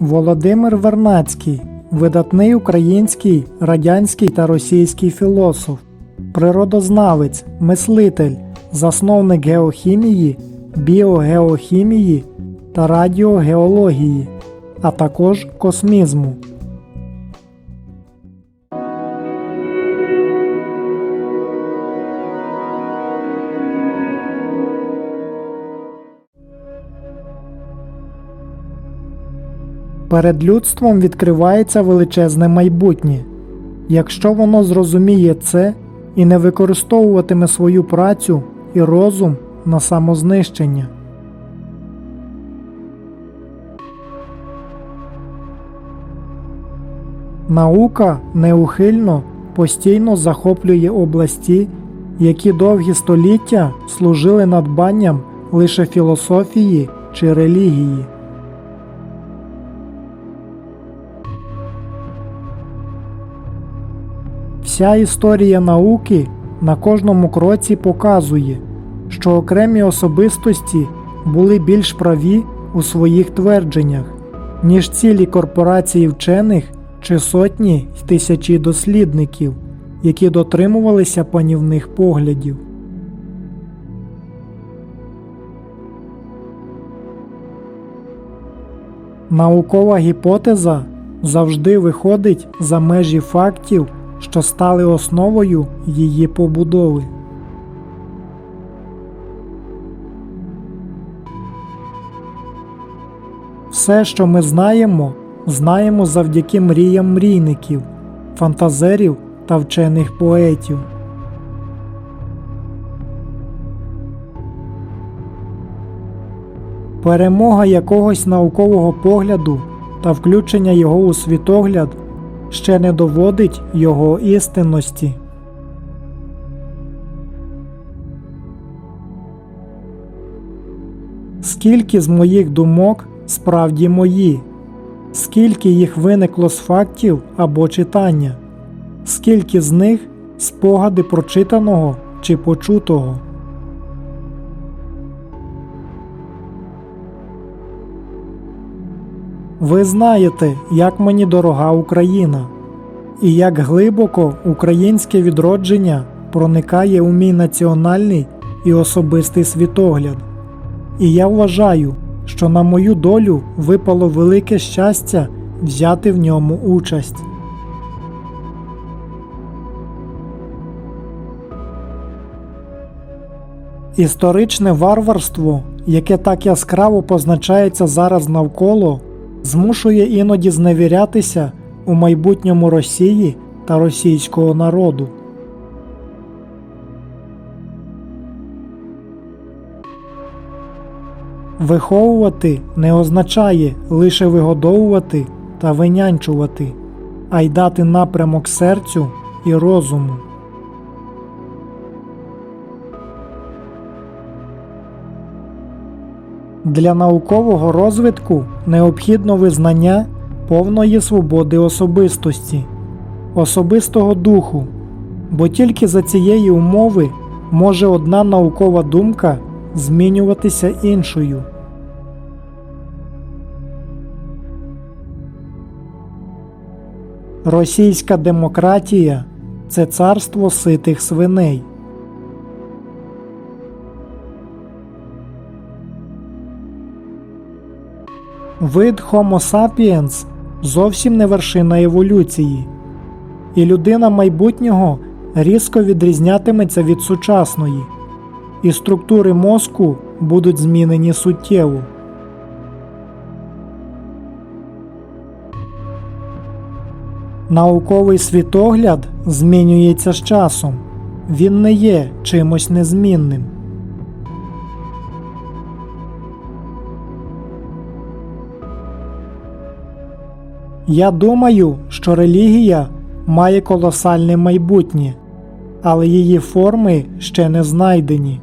Володимир Вернацький видатний український, радянський та російський філософ, природознавець, мислитель, засновник геохімії, біогеохімії та радіогеології, а також космізму. Перед людством відкривається величезне майбутнє. Якщо воно зрозуміє це і не використовуватиме свою працю і розум на самознищення. Наука неухильно постійно захоплює області, які довгі століття служили надбанням лише філософії чи релігії. Вся історія науки на кожному кроці показує, що окремі особистості були більш праві у своїх твердженнях, ніж цілі корпорації вчених чи сотні й тисячі дослідників, які дотримувалися панівних поглядів. Наукова гіпотеза завжди виходить за межі фактів, що стали основою її побудови. Все, що ми знаємо, знаємо завдяки мріям мрійників, фантазерів та вчених поетів. Перемога якогось наукового погляду та включення його у світогляд ще не доводить його істинності. Скільки з моїх думок справді мої, скільки їх виникло з фактів або читання, скільки з них спогади прочитаного чи почутого. Ви знаєте, як мені дорога Україна, і як глибоко українське відродження проникає у мій національний і особистий світогляд. І я вважаю, що на мою долю випало велике щастя взяти в ньому участь. Історичне варварство, яке так яскраво позначається зараз навколо, змушує іноді зневірятися у майбутньому Росії та російського народу. Виховувати не означає лише вигодовувати та винянчувати, а й дати напрямок серцю і розуму. Для наукового розвитку необхідно визнання повної свободи особистості, особистого духу, бо тільки за цієї умови може одна наукова думка змінюватися іншою. Російська демократія це царство ситих свиней. Вид Homo sapiens зовсім не вершина еволюції, і людина майбутнього різко відрізнятиметься від сучасної, і структури мозку будуть змінені суттєво. Науковий світогляд змінюється з часом, він не є чимось незмінним. Я думаю, що релігія має колосальне майбутнє, але її форми ще не знайдені.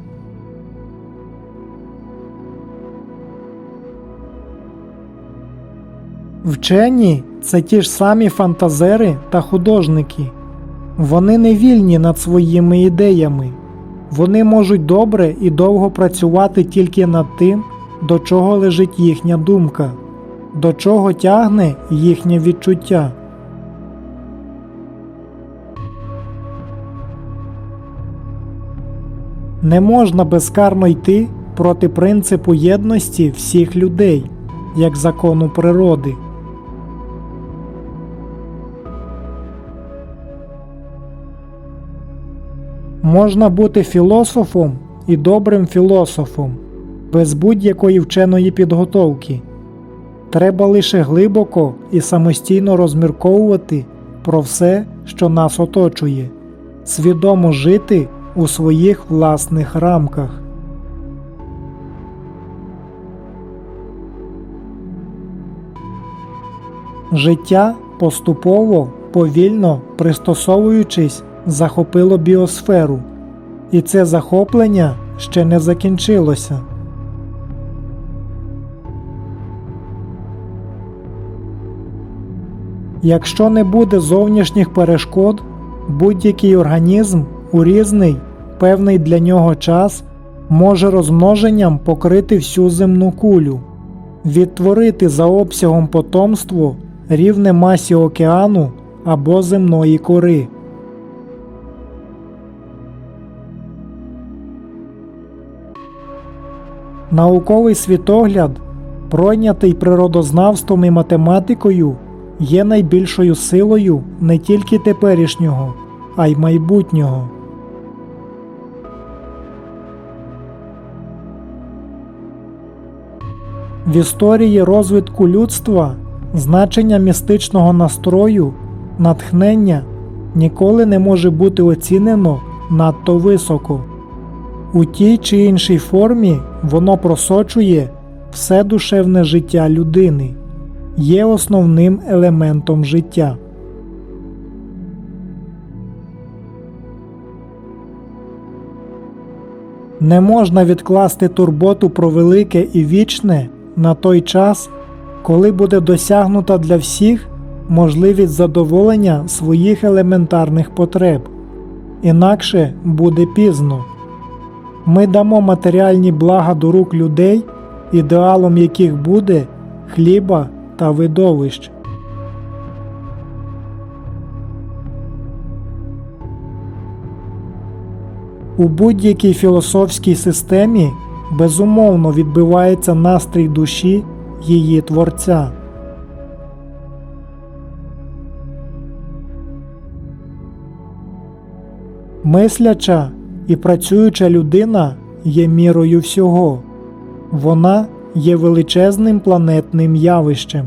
Вчені це ті ж самі фантазери та художники. Вони не вільні над своїми ідеями. Вони можуть добре і довго працювати тільки над тим, до чого лежить їхня думка. До чого тягне їхнє відчуття. Не можна безкарно йти проти принципу єдності всіх людей, як закону природи. Можна бути філософом і добрим філософом без будь-якої вченої підготовки. Треба лише глибоко і самостійно розмірковувати про все, що нас оточує, свідомо жити у своїх власних рамках. Життя поступово, повільно пристосовуючись, захопило біосферу, і це захоплення ще не закінчилося. Якщо не буде зовнішніх перешкод, будь-який організм у різний, певний для нього час може розмноженням покрити всю земну кулю, відтворити за обсягом потомство рівне масі океану або земної кори. Науковий світогляд, пройнятий природознавством і математикою, є найбільшою силою не тільки теперішнього, а й майбутнього. В історії розвитку людства значення містичного настрою, натхнення ніколи не може бути оцінено надто високо. У тій чи іншій формі воно просочує все душевне життя людини, є основним елементом життя. Не можна відкласти турботу про велике і вічне на той час, коли буде досягнута для всіх можливість задоволення своїх елементарних потреб, інакше буде пізно. Ми дамо матеріальні блага до рук людей, ідеалом яких буде хліба та видовищ. У будь-якій філософській системі безумовно відбивається настрій душі її творця. Мисляча і працююча людина є мірою всього, вона є величезним планетним явищем.